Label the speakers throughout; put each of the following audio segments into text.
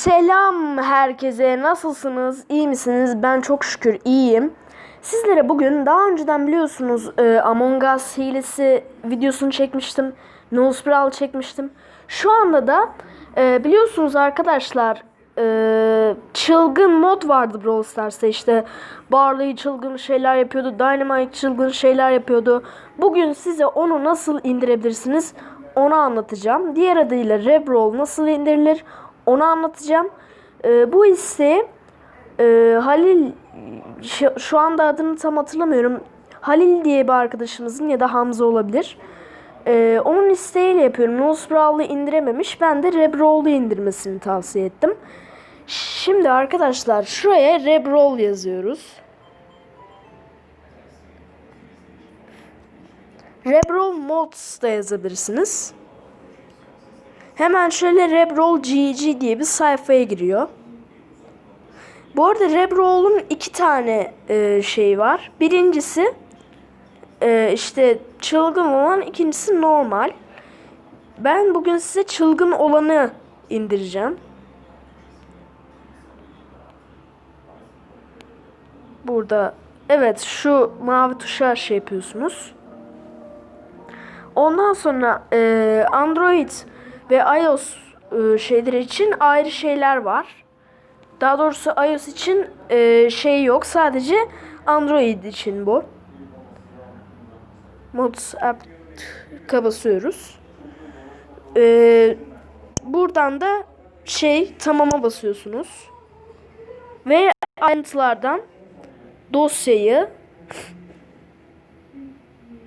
Speaker 1: Selam herkese. Nasılsınız? İyi misiniz? Ben çok şükür iyiyim. Sizlere bugün daha önceden biliyorsunuz e, Among Us hilesi videosunu çekmiştim. No Spiral çekmiştim. Şu anda da e, biliyorsunuz arkadaşlar e, çılgın mod vardı Brawl Stars'ta işte Barley çılgın şeyler yapıyordu. Dynamite çılgın şeyler yapıyordu. Bugün size onu nasıl indirebilirsiniz onu anlatacağım. Diğer adıyla Rebrawl nasıl indirilir onu anlatacağım. Ee, bu isteği e, Halil şu, anda adını tam hatırlamıyorum. Halil diye bir arkadaşımızın ya da Hamza olabilir. Ee, onun isteğiyle yapıyorum. Nosbrawl'ı indirememiş. Ben de Rebrowl'u indirmesini tavsiye ettim. Şimdi arkadaşlar şuraya Rebrawl yazıyoruz. Rebrawl Mods da yazabilirsiniz. Hemen şöyle Rebrawl GG diye bir sayfaya giriyor. Bu arada Rebrawl'un iki tane e, şey var. Birincisi e, işte çılgın olan, ikincisi normal. Ben bugün size çılgın olanı indireceğim. Burada evet şu mavi tuşa şey yapıyorsunuz. Ondan sonra e, Android ve iOS e, şeyleri için ayrı şeyler var. Daha doğrusu iOS için e, şey yok. Sadece Android için bu. Mods app basıyoruz. E, buradan da şey tamama basıyorsunuz. Ve ayrıntılardan dosyayı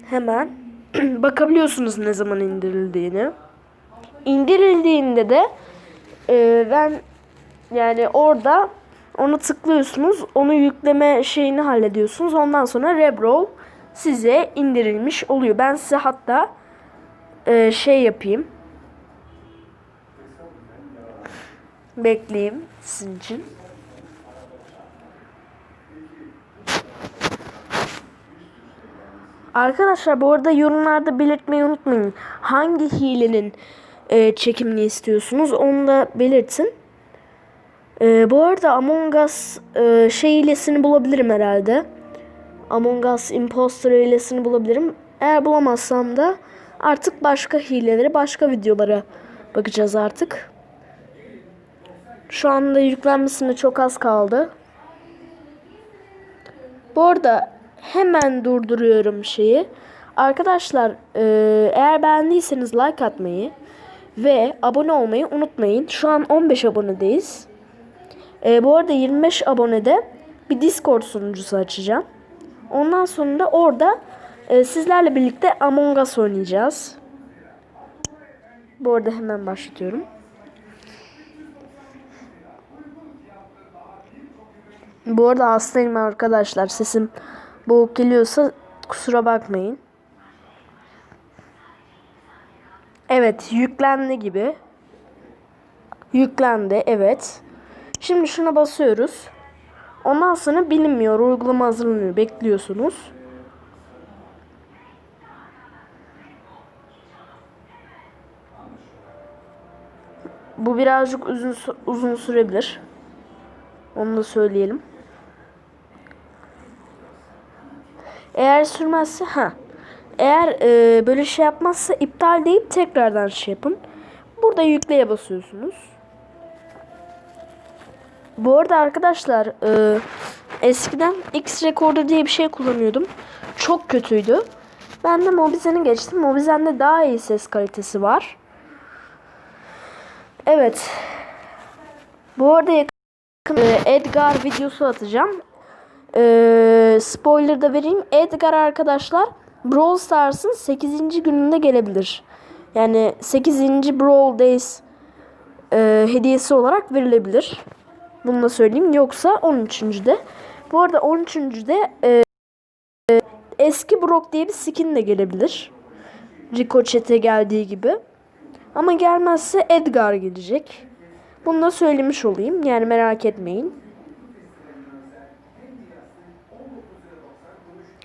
Speaker 1: hemen bakabiliyorsunuz ne zaman indirildiğini. İndirildiğinde de e, ben yani orada onu tıklıyorsunuz. Onu yükleme şeyini hallediyorsunuz. Ondan sonra Rebrawl size indirilmiş oluyor. Ben size hatta e, şey yapayım. Bekleyeyim sizin için. Arkadaşlar bu arada yorumlarda belirtmeyi unutmayın. Hangi hilenin e, çekimini istiyorsunuz onu da belirtin. E, bu arada Among Us e, şey hilesini bulabilirim herhalde. Among Us Imposter hilesini bulabilirim. Eğer bulamazsam da artık başka hileleri, başka videolara bakacağız artık. Şu anda yüklenmesine çok az kaldı. Bu arada hemen durduruyorum şeyi. Arkadaşlar e, eğer beğendiyseniz like atmayı ve abone olmayı unutmayın. Şu an 15 abonedeyiz. E, bu arada 25 abonede bir Discord sunucusu açacağım. Ondan sonra da orada e, sizlerle birlikte Among Us oynayacağız. Bu arada hemen başlatıyorum. Bu arada hastayım arkadaşlar. Sesim boğuk geliyorsa kusura bakmayın. Evet yüklendi gibi. Yüklendi evet. Şimdi şuna basıyoruz. Ondan sonra bilinmiyor. Uygulama hazırlanıyor. Bekliyorsunuz. Bu birazcık uzun uzun sürebilir. Onu da söyleyelim. Eğer sürmezse ha. Eğer e, böyle şey yapmazsa iptal deyip tekrardan şey yapın. Burada yükleye basıyorsunuz. Bu arada arkadaşlar e, eskiden X Recorder diye bir şey kullanıyordum. Çok kötüydü. Ben de Mobizen'i geçtim. Mobizen'de daha iyi ses kalitesi var. Evet. Bu arada yakın e, Edgar videosu atacağım. E, spoiler da vereyim. Edgar arkadaşlar Brawl Stars'ın 8. gününde gelebilir. Yani 8. Brawl Days e, hediyesi olarak verilebilir. Bunu da söyleyeyim. Yoksa 13. de. Bu arada 13. de e, e, eski Brock diye bir skin de gelebilir. Rico Chat'e geldiği gibi. Ama gelmezse Edgar gelecek. Bunu da söylemiş olayım. Yani merak etmeyin.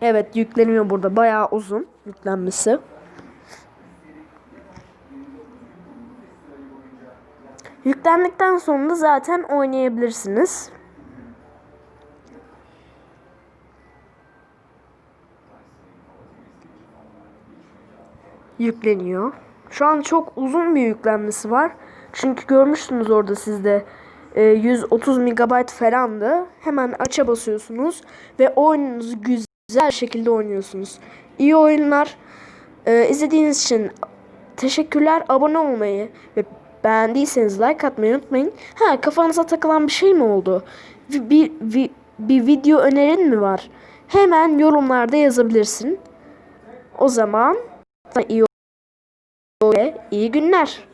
Speaker 1: Evet yükleniyor burada. Bayağı uzun yüklenmesi. Yüklendikten sonra zaten oynayabilirsiniz. Yükleniyor. Şu an çok uzun bir yüklenmesi var. Çünkü görmüştünüz orada sizde e, 130 MB falandı. Hemen aça basıyorsunuz ve oyununuzu güzel şekilde oynuyorsunuz. İyi oyunlar. E, izlediğiniz için teşekkürler. Abone olmayı ve beğendiyseniz like atmayı unutmayın. Ha kafanıza takılan bir şey mi oldu? Bir, bir, bir video önerin mi var? Hemen yorumlarda yazabilirsin. O zaman iyi, iyi günler.